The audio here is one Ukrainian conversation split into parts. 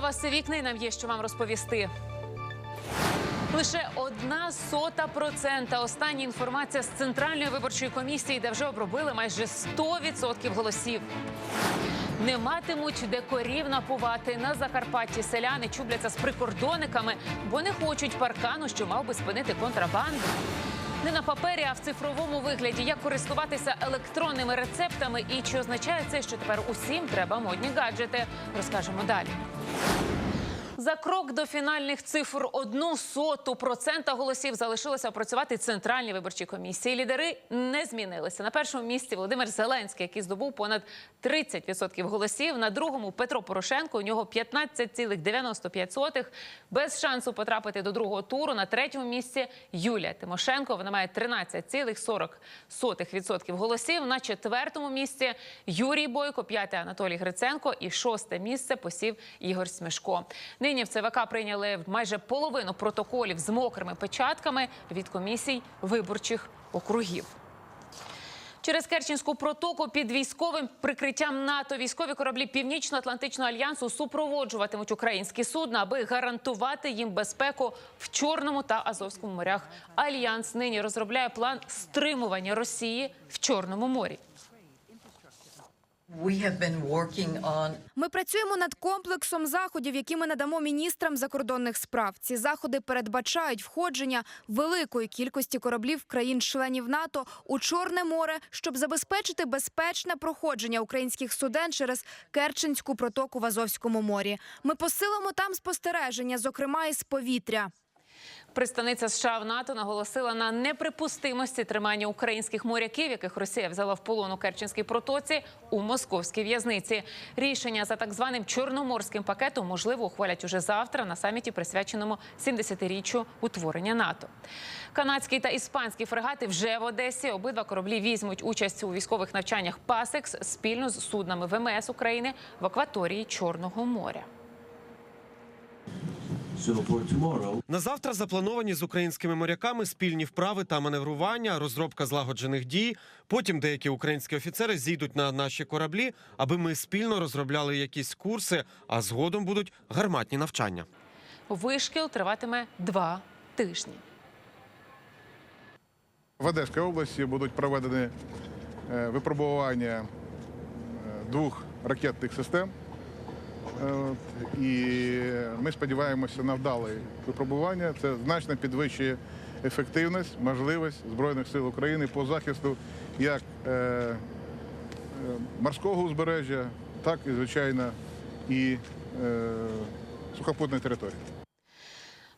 Вас, і нам є що вам розповісти. Лише одна сота процента. Остання інформація з центральної виборчої комісії, де вже обробили майже 100% голосів. Не матимуть де корів напувати на Закарпатті. Селяни чубляться з прикордонниками, бо не хочуть паркану, що мав би спинити контрабанду. Не на папері, а в цифровому вигляді. Як користуватися електронними рецептами і чи означає це, що тепер усім треба модні гаджети? Розкажемо далі. За крок до фінальних цифр одну соту процента голосів залишилося опрацювати центральні виборчі комісії. Лідери не змінилися. На першому місці Володимир Зеленський, який здобув понад 30% голосів. На другому Петро Порошенко. У нього 15,95%. Без шансу потрапити до другого туру. На третьому місці Юлія Тимошенко. Вона має 13,40% голосів. На четвертому місці Юрій Бойко, п'яте Анатолій Гриценко і шосте місце посів Ігор Смешко. Нині в ЦВК прийняли майже половину протоколів з мокрими печатками від комісій виборчих округів. Через Керченську протоку під військовим прикриттям НАТО військові кораблі Північно-Атлантичного альянсу супроводжуватимуть українські судна, аби гарантувати їм безпеку в Чорному та Азовському морях. Альянс нині розробляє план стримування Росії в Чорному морі. Ми працюємо над комплексом заходів, які ми надамо міністрам закордонних справ. Ці заходи передбачають входження великої кількості кораблів країн-членів НАТО у Чорне море, щоб забезпечити безпечне проходження українських суден через Керченську протоку в Азовському морі. Ми посилимо там спостереження, зокрема із повітря. Представниця США в НАТО наголосила на неприпустимості тримання українських моряків, яких Росія взяла в полон у Керченській протоці у московській в'язниці. Рішення за так званим чорноморським пакетом можливо ухвалять уже завтра на саміті, присвяченому 70-річчю утворення НАТО. Канадський та іспанські фрегати вже в Одесі. Обидва кораблі візьмуть участь у військових навчаннях Пасекс спільно з суднами ВМС України в акваторії Чорного моря. На завтра заплановані з українськими моряками спільні вправи та маневрування, розробка злагоджених дій. Потім деякі українські офіцери зійдуть на наші кораблі, аби ми спільно розробляли якісь курси, а згодом будуть гарматні навчання. Вишкіл триватиме два тижні. В Одеській області будуть проведені е, випробування е, двох ракетних систем. Е, І ми сподіваємося на вдале випробування. Це значно підвищує ефективність, можливість Збройних сил України по захисту як е, е, морського узбережжя, так і, звичайно, і сухопутної території.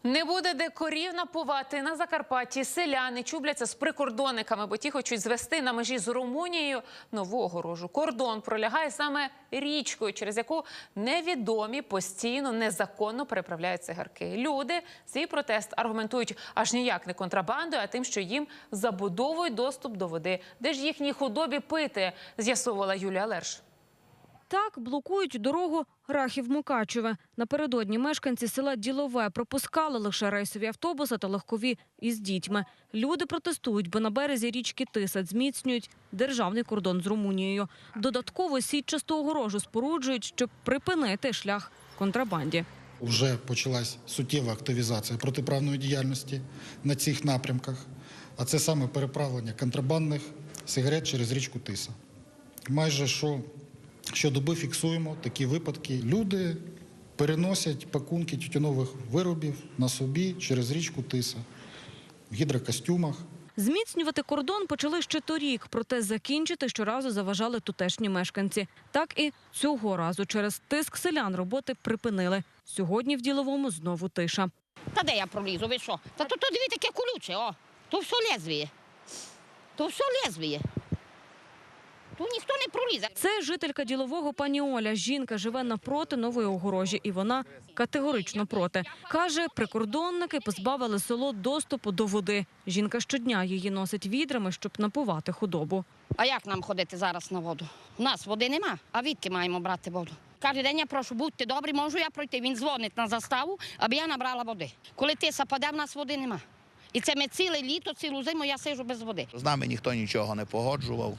Не буде де корів напувати на Закарпатті. Селяни чубляться з прикордонниками, бо ті хочуть звести на межі з Румунією нову огорожу. Кордон пролягає саме річкою, через яку невідомі постійно незаконно переправляють цигарки. Люди свій протест аргументують аж ніяк не контрабандою, а тим, що їм забудовують доступ до води. Де ж їхній худобі пити? З'ясовувала Юлія Лерш. Так блокують дорогу Рахів-Мукачеве. Напередодні мешканці села Ділове пропускали лише рейсові автобуси та легкові із дітьми. Люди протестують, бо на березі річки Тисаc зміцнюють державний кордон з Румунією. Додатково сітчасту огорожу споруджують, щоб припинити шлях контрабанді. Вже почалась суттєва активізація протиправної діяльності на цих напрямках, а це саме переправлення контрабандних сигарет через річку Тиса. Майже що, щодоби фіксуємо такі випадки. Люди переносять пакунки тютюнових виробів на собі через річку Тиса в гідрокостюмах. Зміцнювати кордон почали ще торік, проте закінчити щоразу заважали тутешні мешканці. Так і цього разу через тиск селян роботи припинили. Сьогодні в діловому знову тиша. Та де я пролізу, ви що? Та тут дивіться, яке колюче, о. То все лезвіє. То все лезвіє. Тут ніхто не пролізе. Це жителька ділового пані Оля. Жінка живе напроти нової огорожі, і вона категорично проти. Каже, прикордонники позбавили село доступу до води. Жінка щодня її носить відрами, щоб напувати худобу. А як нам ходити зараз на воду? У нас води нема. А відки маємо брати воду? Кожен день я прошу, будьте добрі, можу я пройти. Він дзвонить на заставу, аби я набрала води. Коли тиса паде, в нас води нема. І це ми ціле літо, цілу зиму я сижу без води. З нами ніхто нічого не погоджував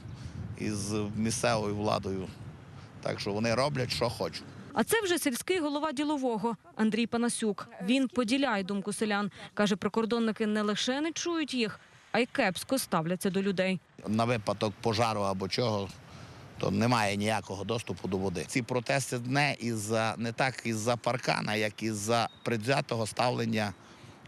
із місцевою владою. Так що вони роблять, що хочуть. А це вже сільський голова ділового Андрій Панасюк. Він поділяє думку селян. Каже, прикордонники не лише не чують їх, а й кепсько ставляться до людей. на випадок пожару або чого, то немає ніякого доступу до води. Ці протести не із-за не так із-за паркана, як із-за предвзятого ставлення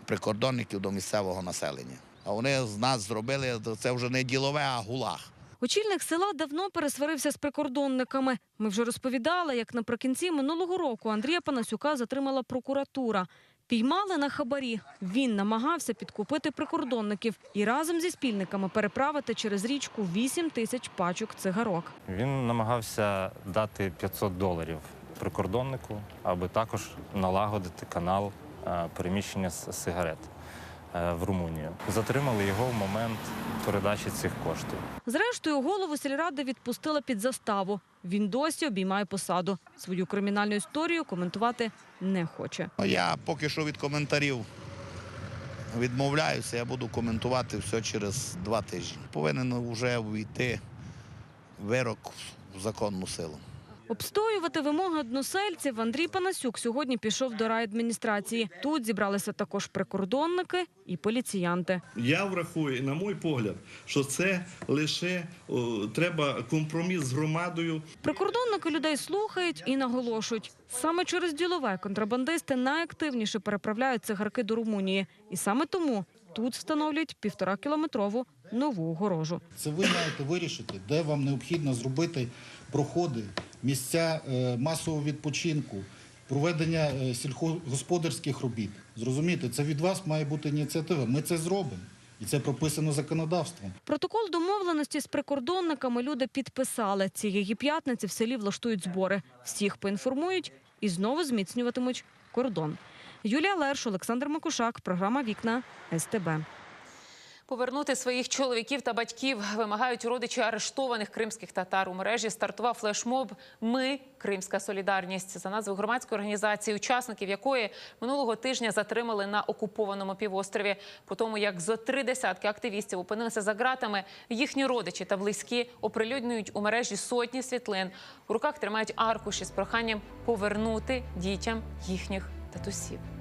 прикордонників до місцевого населення. А вони з нас зробили це вже не ділове, а гулаг. Очільник села давно пересварився з прикордонниками. Ми вже розповідали, як наприкінці минулого року Андрія Панасюка затримала прокуратура. Піймали на хабарі. Він намагався підкупити прикордонників і разом зі спільниками переправити через річку 8 тисяч пачок цигарок. Він намагався дати 500 доларів прикордоннику, аби також налагодити канал е, переміщення сигарет в Румунію. Затримали його в момент передачі цих коштів. Зрештою, голову сільради відпустила під заставу. Він досі обіймає посаду. Свою кримінальну історію коментувати не хоче. Ну, Я поки що від коментарів відмовляюся. Я буду коментувати все через два тижні. Повинен вже увійти вирок в законну силу. Обстоювати вимоги односельців Андрій Панасюк сьогодні пішов до райадміністрації. Тут зібралися також прикордонники і поліціянти. Я врахую, на мій погляд, що це лише о, треба компроміс з громадою. Прикордонники людей слухають і наголошують. Саме через ділове контрабандисти найактивніше переправляють цигарки до Румунії. І саме тому тут встановлюють півтора кілометрову нову огорожу. Це ви маєте вирішити, де вам необхідно зробити проходи, місця е, масового відпочинку, проведення е, сільськогосподарських робіт. Зрозумієте, це від вас має бути ініціатива. Ми це зробимо. І це прописано законодавством. Протокол домовленості з прикордонниками люди підписали. Цієї п'ятниці в селі влаштують збори. Всіх поінформують і знову зміцнюватимуть кордон. Юлія Лерш, Олександр Макушак, програма Вікна СТБ. Повернути своїх чоловіків та батьків вимагають родичі арештованих кримських татар. У мережі стартував флешмоб Ми Кримська Солідарність за назвою громадської організації, учасників якої минулого тижня затримали на окупованому півострові. По тому, як зо три десятки активістів опинилися за ґратами, їхні родичі та близькі оприлюднюють у мережі сотні світлин. У руках тримають аркуші з проханням повернути дітям їхніх татусів.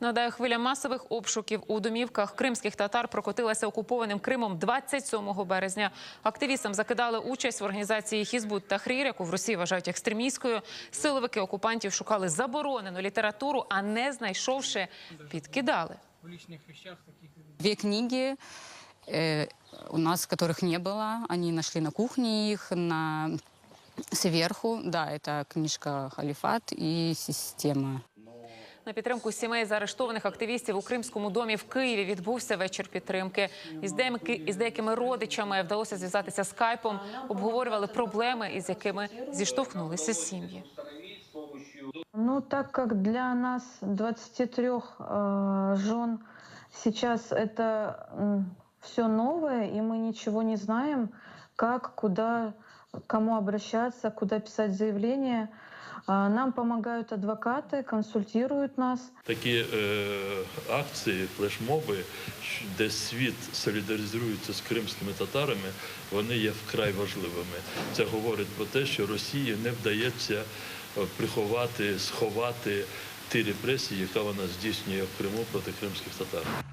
Нагадаю, хвиля масових обшуків у домівках кримських татар прокотилася окупованим Кримом 27 березня. Активістам закидали участь в організації Хізбут та Хрір, яку в Росії вважають екстремістською. Силовики окупантів шукали заборонену літературу, а не знайшовши, підкидали. Две книги э, у нас, которых не было, они нашли на кухне их, на сверху. Да, это книжка «Халифат» и «Система». На підтримку сімей заарештованих активістів у Кримському домі в Києві відбувся вечір підтримки. Із деякими, із деякими родичами вдалося зв'язатися скайпом. Обговорювали проблеми, із якими зіштовхнулися сім'ї. Ну, так как для нас, 23 э, жен, сейчас это все новое, и мы ничего не знаем, как, куда, к кому обращаться, куда писать заявление. нам помогают адвокаты, консультируют нас. Такі е, акції, флешмоби, де світ солідаризується з кримськими татарами, вони є вкрай важливими. Це говорить про те, що Росії не вдається е, приховати, сховати ті репресії, яка вона здійснює в Криму проти кримських татар.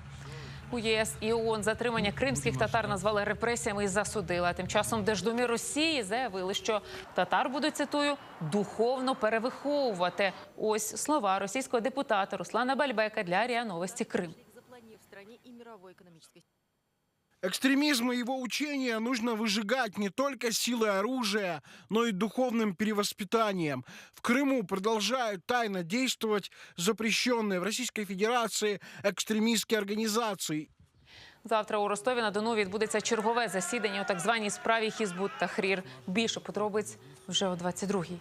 У ЄС і ООН затримання кримських татар назвали репресіями і засудили. А Тим часом Держдумі Росії заявили, що татар будуть цитую духовно перевиховувати. Ось слова російського депутата Руслана Бальбека для РІА Новості Крим. Экстремизм и его учения нужно выжигать не только силой оружия, но и духовным перевоспитанием. В Крыму продолжают тайно действовать запрещенные в Российской Федерации экстремистские организации. Завтра у Ростові на Дону відбудеться чергове засідання у так званій справі Хізбут та Хрір. Більше подробиць вже о 22-й.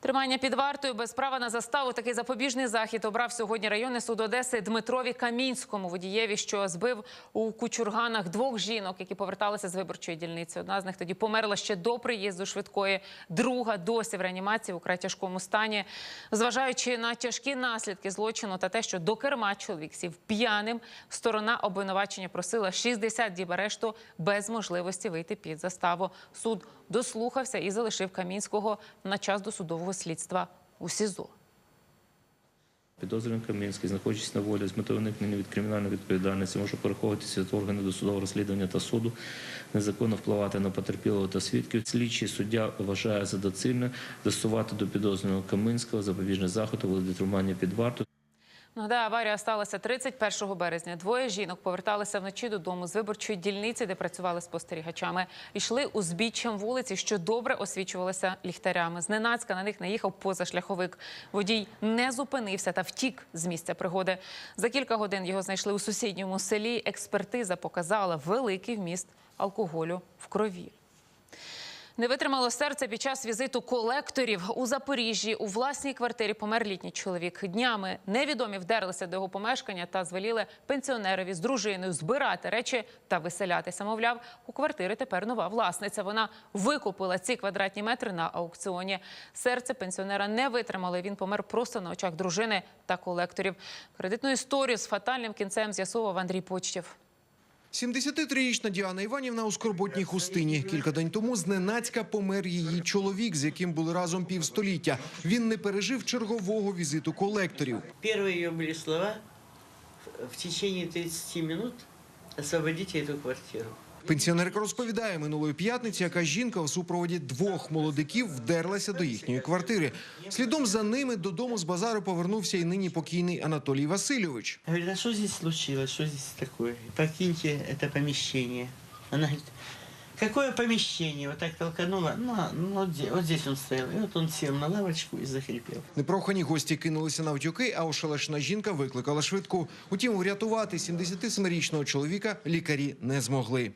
Тримання під вартою без права на заставу. Такий запобіжний захід обрав сьогодні районний суд Одеси Дмитрові Камінському водієві, що збив у кучурганах двох жінок, які поверталися з виборчої дільниці. Одна з них тоді померла ще до приїзду швидкої, друга досі в реанімації у край тяжкому стані. Зважаючи на тяжкі наслідки злочину та те, що до керма чоловік сів п'яним, сторона обвинувачення просила 60 діб арешту без можливості вийти під заставу. Суд дослухався і залишив Камінського на час досудового слідства у СІЗО. Підозрюваний Кам'янський, знаходячись на волі з метою уникнення від кримінальної відповідальності, може переховуватися від органів досудового розслідування та суду, незаконно впливати на потерпілого та свідків. Слідчий суддя вважає за доцільне застосувати до підозрюваного Каминського запобіжний заход у під вартою. Нагадаю, аварія сталася 31 березня. Двоє жінок поверталися вночі додому з виборчої дільниці, де працювали спостерігачами. Йшли узбіччям вулиці, що добре освічувалися ліхтарями. Зненацька на них наїхав позашляховик. Водій не зупинився та втік з місця пригоди. За кілька годин його знайшли у сусідньому селі. Експертиза показала великий вміст алкоголю в крові. Не витримало серце під час візиту колекторів у Запоріжжі. У власній квартирі помер літній чоловік. Днями невідомі вдерлися до його помешкання та звеліли пенсіонерові з дружиною збирати речі та виселятися. Мовляв, у квартири тепер нова власниця. Вона викупила ці квадратні метри на аукціоні. Серце пенсіонера не витримало. і Він помер просто на очах дружини та колекторів. Кредитну історію з фатальним кінцем з'ясував Андрій Почтєв. 73-річна Діана Іванівна у скорботній хустині. Кілька день тому зненацька помер її чоловік, з яким були разом півстоліття. Він не пережив чергового візиту колекторів. Первые ее были слова в течение 30 минут освободите эту квартиру. Пенсіонерка розповідає, минулої п'ятниці яка жінка у супроводі двох молодиків вдерлася до їхньої квартири. Слідом за ними додому з базару повернувся і нині покійний Анатолій Васильович. Говорит, а що здесь случилось, Що здесь таке? Покиньте це поміщення. Вона говорит, какое помещение? Вот так толканула. Ну, а, ну вот, здесь, он стоял. И вот он сел на лавочку і захрипел. Непрохані гості кинулися на втюки, а ошелешна жінка викликала швидку. Утім, врятувати 77-річного чоловіка лікарі не змогли.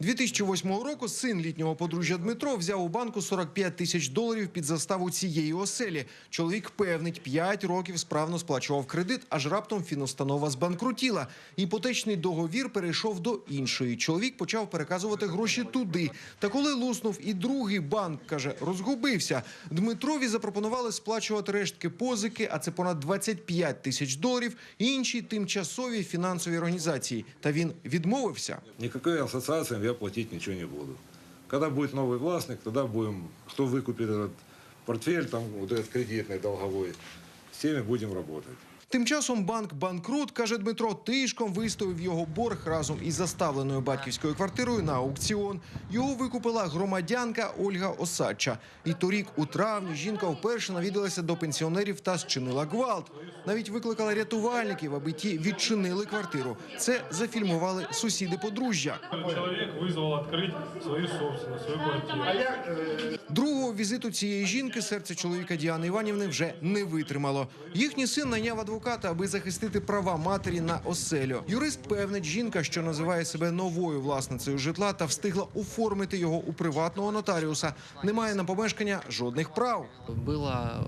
2008 року син літнього подружжя Дмитро взяв у банку 45 тисяч доларів під заставу цієї оселі. Чоловік певнить, 5 років справно сплачував кредит, аж раптом фінустанова збанкрутіла. Іпотечний договір перейшов до іншої. Чоловік почав переказувати гроші туди. Та коли луснув і другий банк, каже, розгубився. Дмитрові запропонували сплачувати рештки позики, а це понад 25 тисяч доларів, іншій тимчасовій фінансовій організації. Та він відмовився. Никакой ассоциациям я платить ничего не буду. Когда будет новый властник, тогда будем, кто выкупит этот портфель, там вот этот кредитный, долговой, с теми будем работать. Тим часом банк банкрут, каже Дмитро, тишком виставив його борг разом із заставленою батьківською квартирою на аукціон. Його викупила громадянка Ольга Осадча. І торік, у травні, жінка вперше навідалася до пенсіонерів та зчинила гвалт. Навіть викликала рятувальників, аби ті відчинили квартиру. Це зафільмували сусіди подружжя. Человек вызвал открыть свою собственность, свою квартиру. Другого візиту цієї жінки серце чоловіка Діани Іванівни вже не витримало. Їхній син найняв адвоката, аби захистити права матері на оселю. Юрист певнить, жінка, що називає себе новою власницею житла та встигла оформити його у приватного нотаріуса, не має на помешкання жодних прав. Было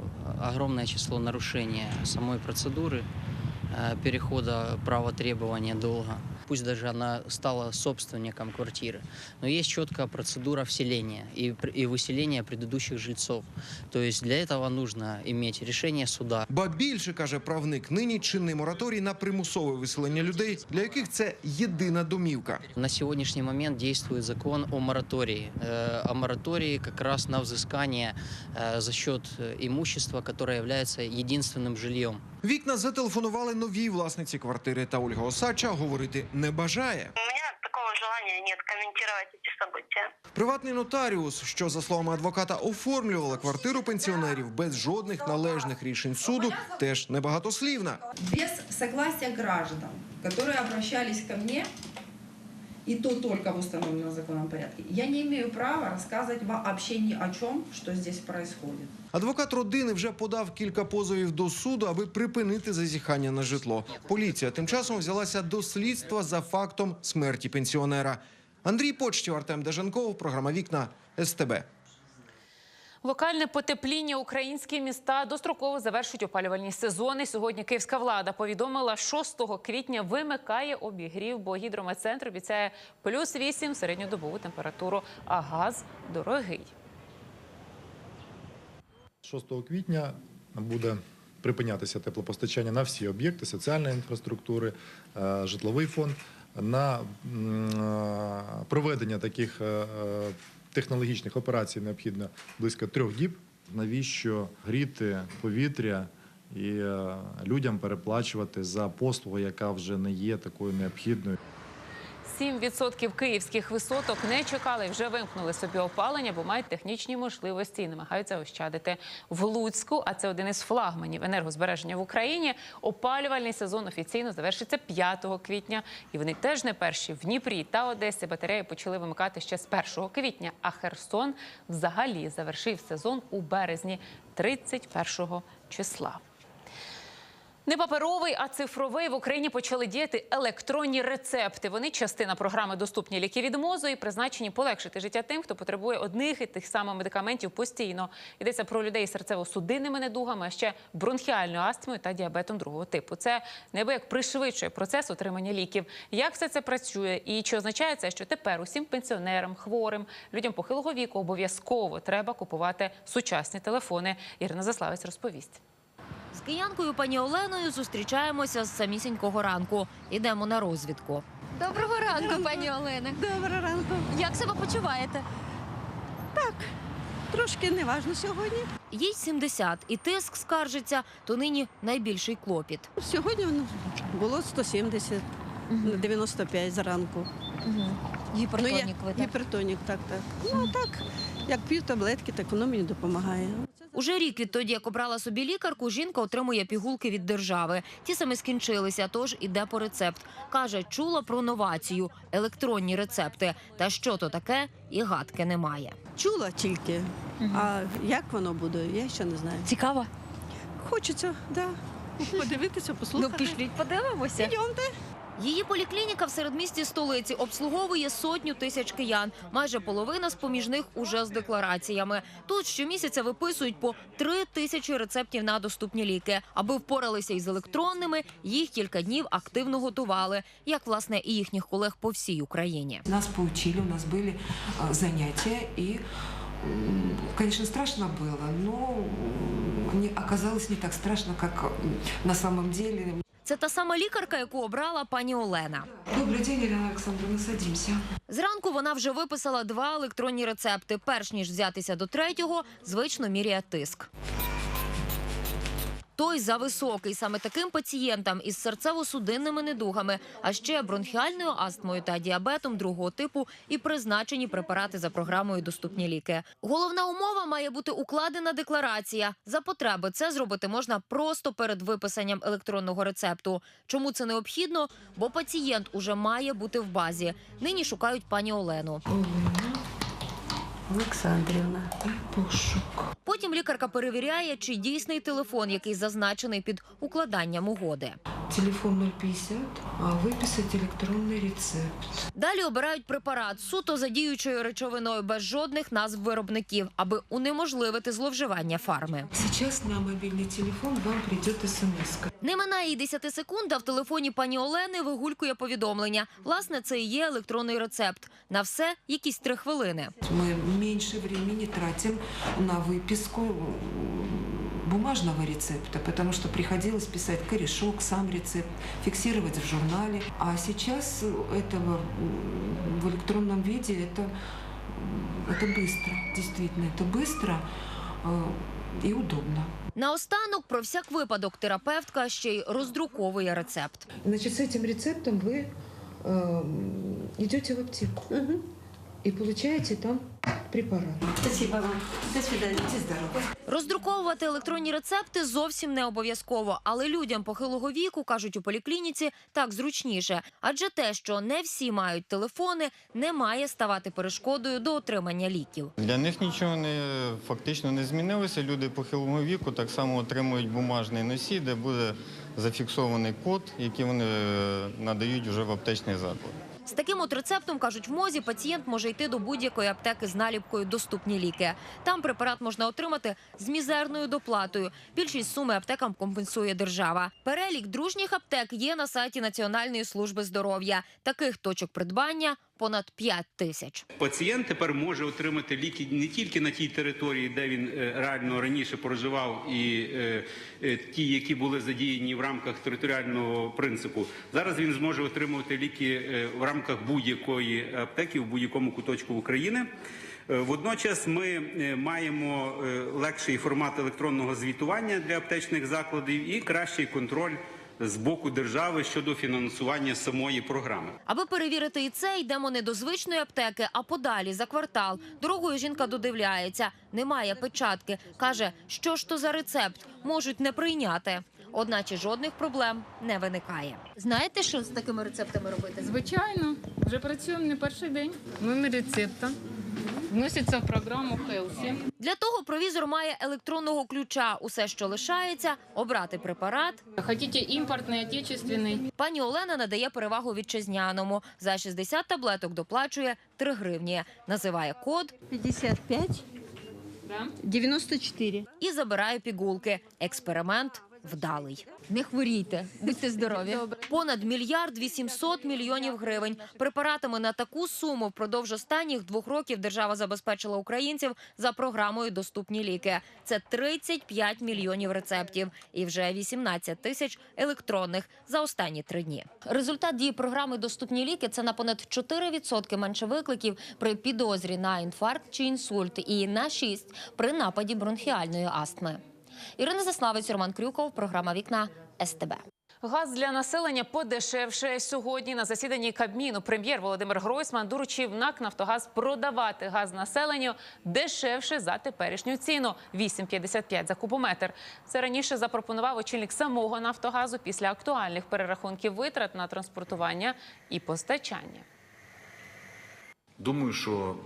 огромное число нарушений самой процедуры э, перехода права требования долга. Пусть даже она стала собственником квартиры, но есть четкая процедура вселения и, пр- и выселения предыдущих жильцов. То есть для этого нужно иметь решение суда. Ба більше каже правник, нині чинний мораторій на примусове виселення людей, для яких це єдина домівка. На сегодняшний момент действует закон о моратории. Э, О моратории как раз на взыскание э, за счет э, имущества, которое является единственным жильем. Вікна зателефонували новій власниці квартири, та Ольга Осадча говорити не бажає. Такого желания нет комментировать эти события. Приватний нотаріус, що за словами адвоката оформлювала квартиру пенсіонерів без жодних належних рішень суду, теж небагатослівна. без согласия граждан, которые обращались ко мне, и то только в установленном законном порядке, я не имею права рассказывать вообще ни о чем, что здесь происходит. Адвокат родини вже подав кілька позовів до суду, аби припинити зазіхання на житло. Поліція тим часом взялася до слідства за фактом смерті пенсіонера. Андрій Почтів, Артем Дежанков, програма Вікна СТБ. Локальне потепління українські міста достроково завершують опалювальні сезони. Сьогодні київська влада повідомила, 6 квітня вимикає обігрів, бо гідрометцентр обіцяє плюс 8 середньодобову температуру, а газ дорогий. 6 квітня буде припинятися теплопостачання на всі об'єкти соціальної інфраструктури, е, житловий фонд. На е, проведення таких е, технологічних операцій необхідно близько трьох діб. Навіщо гріти повітря і е, людям переплачувати за послугу, яка вже не є такою необхідною? 7% київських висоток не чекали, вже вимкнули собі опалення, бо мають технічні можливості і намагаються ощадити в Луцьку. А це один із флагманів енергозбереження в Україні. Опалювальний сезон офіційно завершиться 5 квітня. І вони теж не перші в Дніпрі та Одесі. Батареї почали вимикати ще з 1 квітня. А Херсон взагалі завершив сезон у березні 31 числа. Не паперовий, а цифровий в Україні почали діяти електронні рецепти. Вони частина програми Доступні ліки від мозу і призначені полегшити життя тим, хто потребує одних і тих самих медикаментів постійно. Йдеться про людей з серцево-судинними недугами, а ще бронхіальною астмою та діабетом другого типу. Це неабияк пришвидшує процес отримання ліків. Як все це працює і чи означає це, що тепер усім пенсіонерам, хворим, людям похилого віку обов'язково треба купувати сучасні телефони? Ірина Заславець розповість. З киянкою пані Оленою зустрічаємося з самісінького ранку. Ідемо на розвідку. Доброго ранку, пані Олена. Доброго ранку. Як себе почуваєте? Так, трошки неважно сьогодні. Їй 70, і тиск скаржиться, то нині найбільший клопіт. Сьогодні було 170, 95 зранку. Гіпертонік Ну, ви, так? Гіпертонік, так, так. Ну так, як п'ю таблетки, так воно мені допомагає. Уже рік відтоді, як обрала собі лікарку, жінка отримує пігулки від держави. Ті саме скінчилися, тож іде по рецепт. Каже, чула про новацію електронні рецепти. Та що то таке, і гадки немає. Чула тільки, а як воно буде, я ще не знаю. Цікаво? Хочеться, да. Подивитися, послухати. Ну, пішліть, подивимося. Йдемте. Її поліклініка в середмісті столиці обслуговує сотню тисяч киян. Майже половина з поміж них уже з деклараціями. Тут щомісяця виписують по три тисячі рецептів на доступні ліки. Аби впоралися із електронними, їх кілька днів активно готували, як власне і їхніх колег по всій Україні. Нас поучили, у нас были а, занятия, и, м, конечно, страшно было, но оказалось не так страшно, как на самом деле. Це та сама лікарка, яку обрала пані Олена. Добрий день, Ірина Олександровна, садимся. Зранку вона вже виписала два електронні рецепти. Перш ніж взятися до третього, звично міряє тиск. Той зависокий саме таким пацієнтам із серцево-судинними недугами, а ще бронхіальною астмою та діабетом другого типу і призначені препарати за програмою Доступні ліки. Головна умова має бути укладена декларація. За потреби це зробити можна просто перед виписанням електронного рецепту. Чому це необхідно? Бо пацієнт уже має бути в базі. Нині шукають пані Олену. Олександрівна, пошук. Потім лікарка перевіряє, чи дійсний телефон, який зазначений під укладанням угоди. Телефон 050, а выписать электронный рецепт. Далі обирають препарат суто за діючою речовиною без жодних назв виробників, аби унеможливити зловживання фарми. Сейчас на мобильный телефон вам придет смс. Не минає й 10 секунд, а в телефоні пані Олени вигулькує повідомлення. Власне, це і є електронний рецепт. На все якісь три хвилини. Мы меньше времени тратим на выписку м, бумажного рецепта, потому что приходилось писать корешок, сам рецепт, фиксировать в журнале. А сейчас этого м, в электронном виде это, м, это быстро, действительно, это быстро э, и удобно. Наостанок, про всяк випадок, терапевтка ще й роздруковує рецепт. Значит, с этим рецептом вы э, идете в аптеку и получаете там препарат. Спасибо вам. До свидания. Будьте здоровы. Роздруковувати електронні рецепти зовсім не обов'язково, але людям похилого віку кажуть у поліклініці так зручніше, адже те, що не всі мають телефони, не має ставати перешкодою до отримання ліків. Для них нічого не фактично не змінилося. Люди похилого віку так само отримують бумажний носій, де буде зафіксований код, який вони е, надають вже в аптечний заклад. З таким от рецептом, кажуть в МОЗі, пацієнт може йти до будь-якої аптеки з наліпкою «Доступні ліки». Там препарат можна отримати з мізерною доплатою. Більшість суми аптекам компенсує держава. Перелік дружніх аптек є на сайті Національної служби здоров'я. Таких точок придбання понад 5 тисяч. Пацієнт тепер може отримати ліки не тільки на тій території, де він е, реально раніше проживав, і е, е, ті, які були задіяні в рамках територіального принципу. Зараз він зможе отримувати ліки в рамках будь-якої аптеки в будь-якому куточку України. Водночас ми маємо легший формат електронного звітування для аптечних закладів і кращий контроль з боку держави щодо фінансування самої програми. Аби перевірити і це, йдемо не до звичної аптеки, а подалі за квартал. Дорогою жінка додивляється, немає печатки. каже, що ж то за рецепт можуть не прийняти. Одначе жодних проблем не виникає. Знаєте, що з такими рецептами робити? Звичайно, вже працюємо не перший день. Номер рецепта вноситься в програму Хелсі. Для того провізор має електронного ключа. Усе, що лишається, обрати препарат. Хотите імпортний, отечественний? Пані Олена надає перевагу вітчизняному. За 60 таблеток доплачує 3 гривні. Називає код 55 94. і забирає пігулки. Експеримент вдалий. Не хворійте, будьте здорові. Понад мільярд 800 мільйонів гривень. Препаратами на таку суму впродовж останніх двох років держава забезпечила українців за програмою Доступні ліки. Це 35 мільйонів рецептів і вже 18 тисяч електронних за останні три дні. Результат дії програми Доступні ліки це на понад 4% менше викликів при підозрі на інфаркт чи інсульт і на 6 при нападі бронхіальної астми. Ірина Заславець, Роман Крюков, програма Вікна СТБ. Газ для населення подешевше сьогодні на засіданні Кабміну. Прем'єр Володимир Гройсман доручив НАК Нафтогаз продавати газ населенню дешевше за теперішню ціну 8,55 за кубометр. Це раніше запропонував очільник самого Нафтогазу після актуальних перерахунків витрат на транспортування і постачання. Думаю, що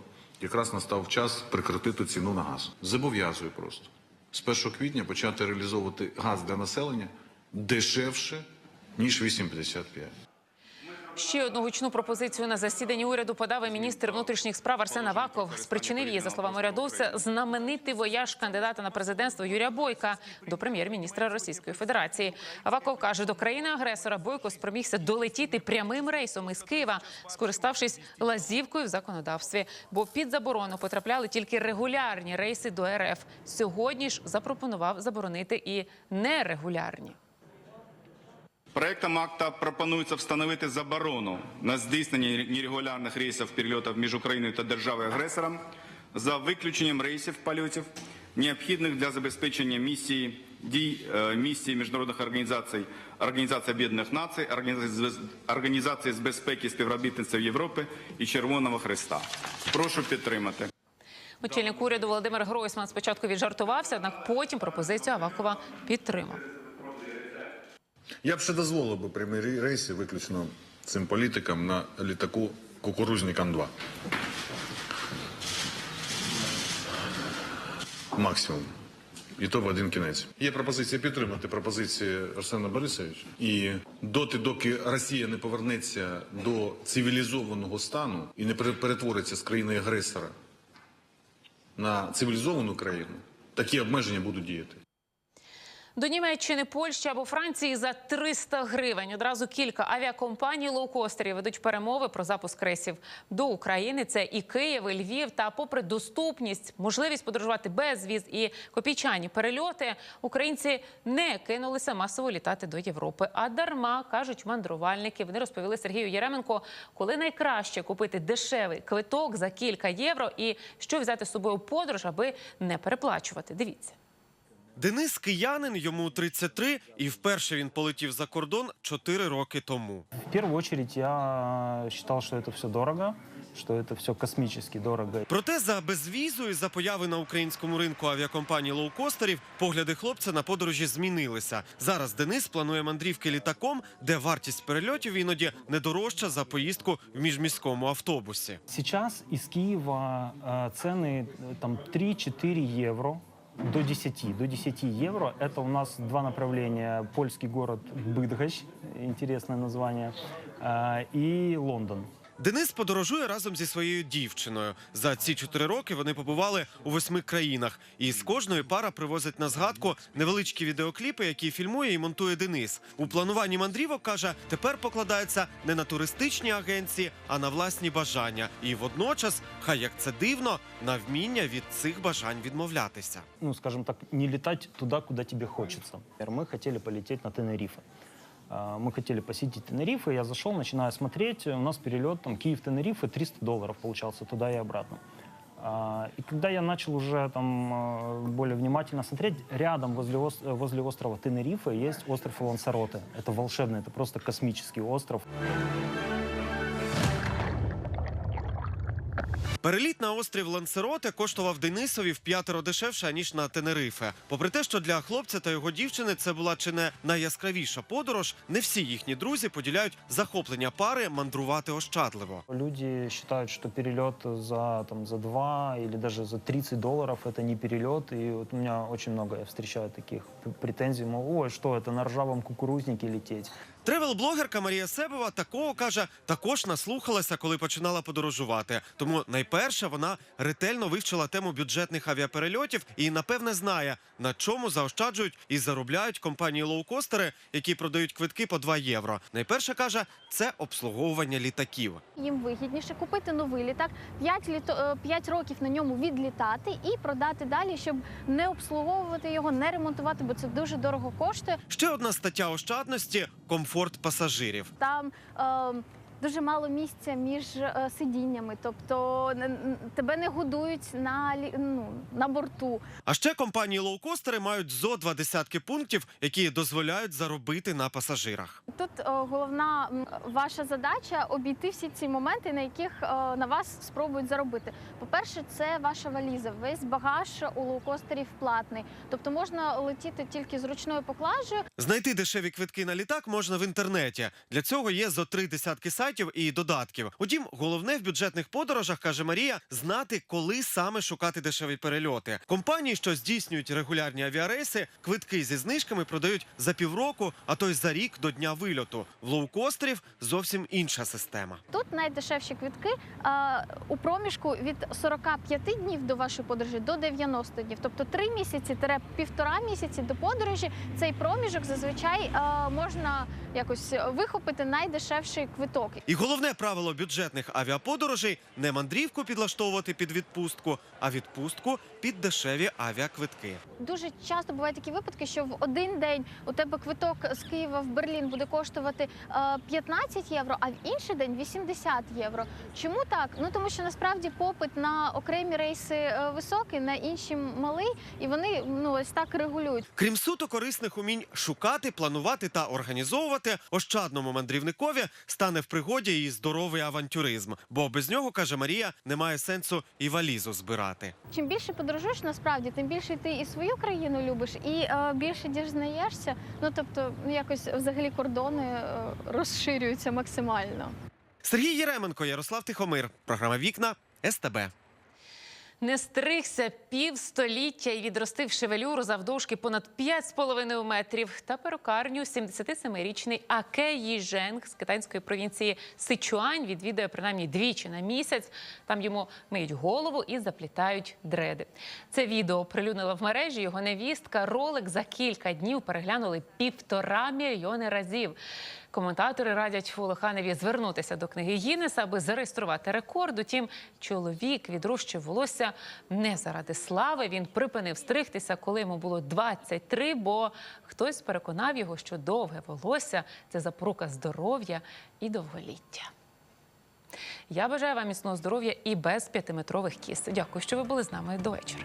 якраз настав час прикрутити ціну на газ. Зобов'язую просто з 1 квітня почати реалізовувати газ для населення дешевше, ніж 8,55. Ще одну гучну пропозицію на засіданні уряду подав і міністр внутрішніх справ Арсен Аваков. Спричинив її, за словами урядовця, знаменитий вояж кандидата на президентство Юрія Бойка до прем'єр-міністра Російської Федерації. Аваков каже, до країни-агресора Бойко спромігся долетіти прямим рейсом із Києва, скориставшись лазівкою в законодавстві. Бо під заборону потрапляли тільки регулярні рейси до РФ. Сьогодні ж запропонував заборонити і нерегулярні. Проектом акта пропонується встановити заборону на здійснення нерегулярних рейсів перельотів між Україною та державою-агресором за виключенням рейсів польотів, необхідних для забезпечення місії дій е, місії міжнародних організацій, Організації Об'єднаних Націй, Організації з безпеки співробітництва Європи і Червоного Христа. Прошу підтримати. Очільник уряду Володимир Гройсман спочатку віджартувався, однак потім пропозицію Авакова підтримав. Я б ще дозволив би прямі рейси виключно цим політикам на літаку Кукурузник Ан-2. Максимум. І то в один кінець. Є пропозиція підтримати пропозиції Арсена Борисовича. І доти, доки Росія не повернеться до цивілізованого стану і не перетвориться з країни агресора на цивілізовану країну, такі обмеження будуть діяти. До Німеччини, Польщі або Франції за 300 гривень. Одразу кілька авіакомпаній лоукостерів ведуть перемови про запуск рейсів до України. Це і Київ, і Львів. Та, попри доступність, можливість подорожувати без віз і копійчані перельоти, українці не кинулися масово літати до Європи. А дарма кажуть мандрувальники. Вони розповіли Сергію Єременко, коли найкраще купити дешевий квиток за кілька євро і що взяти з собою подорож, аби не переплачувати. Дивіться. Денис киянин, йому 33, і вперше він полетів за кордон 4 роки тому. В первую очередь я считал, что это все дорого, что это все космически дорого. Проте за безвізою, за появи на українському ринку авіакомпаній лоукостерів, погляди хлопця на подорожі змінилися. Зараз Денис планує мандрівки літаком, де вартість перельотів іноді не дорожча за поїздку в міжміському автобусі. Сейчас из Киева э, цены э, там 3-4 евро до 10. До 10 евро. Это у нас два направления. Польский город Быдгощ, интересное название, э, и Лондон. Денис подорожує разом зі своєю дівчиною. За ці чотири роки вони побували у восьми країнах, і з кожної пара привозить на згадку невеличкі відеокліпи, які фільмує і монтує Денис. У плануванні мандрівок каже, тепер покладається не на туристичні агенції, а на власні бажання. І водночас, хай як це дивно, на вміння від цих бажань відмовлятися. Ну, скажем так, не летать туда, куда тебе хочется. Мы хотели полететь на Тенерифе А, Мы хотели посетить Тенерифе, я зашел, начинаю смотреть, у нас перелет там Киев-Тенерифе 300 долларов получался туда и обратно. А, И когда я начал уже там э, более внимательно смотреть, рядом возле, ос- э, возле острова Тенерифе есть остров Лансароте. Это волшебный, это просто космический остров. Переліт на острів Лансероте коштував Денисові в п'ятеро дешевше ніж на Тенерифе. Попри те, що для хлопця та його дівчини це була чи не найяскравіша подорож, не всі їхні друзі поділяють захоплення пари мандрувати ощадливо. Люди считают, что перелет за, там, за 2 или даже за 30 долларов это не перелет. И вот у меня очень много я встречаю таких п- претензий, мол, ой, что это на ржавом кукурузнике лететь. Тревел-блогерка Марія Себова такого каже, також наслухалася, коли починала подорожувати. Тому найперше вона ретельно вивчила тему бюджетних авіаперельотів і напевне знає, на чому заощаджують і заробляють компанії лоукостери, які продають квитки по 2 євро. Найперше каже, це обслуговування літаків. Їм вигідніше купити новий літак, 5, літо, 5 років на ньому відлітати і продати далі, щоб не обслуговувати його, не ремонтувати, бо це дуже дорого коштує. Ще одна стаття ощадності комфорт пасажирів. Там е, дуже мало місця між е, сидіннями, тобто тебе не годують на, ну, на борту. А ще компанії лоукостери мають зо два десятки пунктів, які дозволяють заробити на пасажирах. Тут е, головна ваша задача обійти всі ці моменти, на яких е, на вас спробують заробити. По-перше, це ваша валіза. Весь багаж у лоукостерів платний, тобто можна летіти тільки з ручною поклажею. Знайти дешеві квитки на літак можна в інтернеті. Для цього є зо три десятки сайтів і додатків. Утім, головне в бюджетних подорожах каже Марія знати, коли саме шукати дешеві перельоти. Компанії, що здійснюють регулярні авіарейси, квитки зі знижками продають за півроку, а то й за рік до дня вильоту. В лоукостерів зовсім інша система. Тут найдешевші квитки е, у проміжку від 45 днів до вашої подорожі до 90 днів, тобто 3 місяці тире півтора місяці до подорожі. Цей проміжок зазвичай е, можна якось вихопити найдешевший квиток. І головне правило бюджетних авіаподорожей не мандрівку підлаштовувати під відпустку, а відпустку під дешеві авіаквитки. Дуже часто бувають такі випадки, що в один день у тебе квиток з Києва в Берлін буде коштувати е, 15 євро, а в інший день 80 євро. Чому так? Ну тому що насправді попит на окремі рейси е, високий, на інші малий, і вони ну ось так регулюють. Крім суто корисних умінь шукати, планувати та організовувати, ощадному мандрівникові стане в пригоді і здоровий авантюризм. Бо без нього, каже Марія, немає сенсу і валізу збирати. Чим більше подорожуєш, насправді, тим більше ти і свою країну любиш, і е, більше дізнаєшся. Ну тобто, ну якось взагалі кордони е, розширюються максимально. Сергій Єременко, Ярослав Тихомир. Програма Вікна СТБ. Не стригся півстоліття і відростив шевелюру завдовжки понад 5,5 метрів та перукарню 77-річний Аке Їженг з китайської провінції Сичуань відвідує принаймні двічі на місяць. Там йому миють голову і заплітають дреди. Це відео прилюднила в мережі його невістка. Ролик за кілька днів переглянули півтора мільйони разів. Коментатори радять Волоханеві звернутися до книги Гіннеса, аби зареєструвати рекорд. Утім, чоловік відрощив волосся не заради слави. Він припинив стригтися, коли йому було 23, бо хтось переконав його, що довге волосся це запорука здоров'я і довголіття. Я бажаю вам міцного здоров'я і без п'ятиметрових кіс. Дякую, що ви були з нами до вечора.